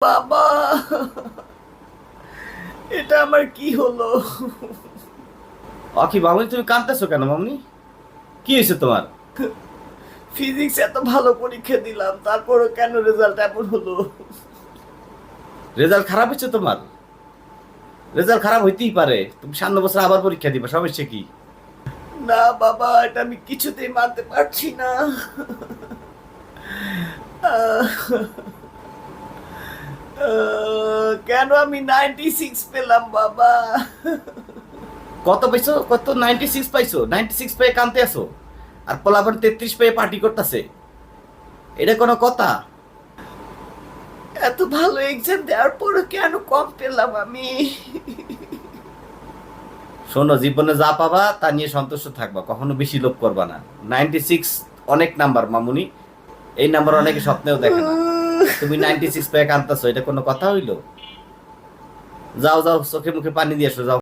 বাবা! এটা আমার কি হলো? অকি মামনি তুমি কাঁদতেছো কেন মামনি? কি হয়েছে তোমার? ফিজিক্স এত ভালো পরীক্ষা দিলাম তারপরও কেন রেজাল্ট এমন হলো? রেজাল্ট খারাপ হচ্ছে তোমার? রেজাল্ট খারাপ হইতেই পারে তুমি সামনে বছর আবার পরীক্ষা দিবা সমস্যা কি? না বাবা এটা আমি কিছুতেই মানতে পারছি না। কেন আমি নাইনটি সিক্স পেলাম বাবা? কত পাইছো? কত? নাইনটি সিক্স পাইছো? নাইনটি সিক্স পেয়ে কানতে আসো আর পোলাপান তেত্রিশ পেয়ে পার্টি করতেছে। এটা কোনো কথা? এত ভালো এক্সাম দেওয়ার পরও কেন কম পেলাম আমি? শোনো জীবনে যা পাবা তা নিয়ে সন্তুষ্ট থাকবা কখনো বেশি লোভ করবা না। নাইনটি সিক্স অনেক নাম্বার মামুনি। এই নাম্বার অনেকে স্বপ্নেও দেখে না। তুমি নাইনটি সিক্স প্যাক আনতেছো, এটা কোনো কথা হইল? যাও যাও চোখে মুখে পানি দিয়ে এসো যাও।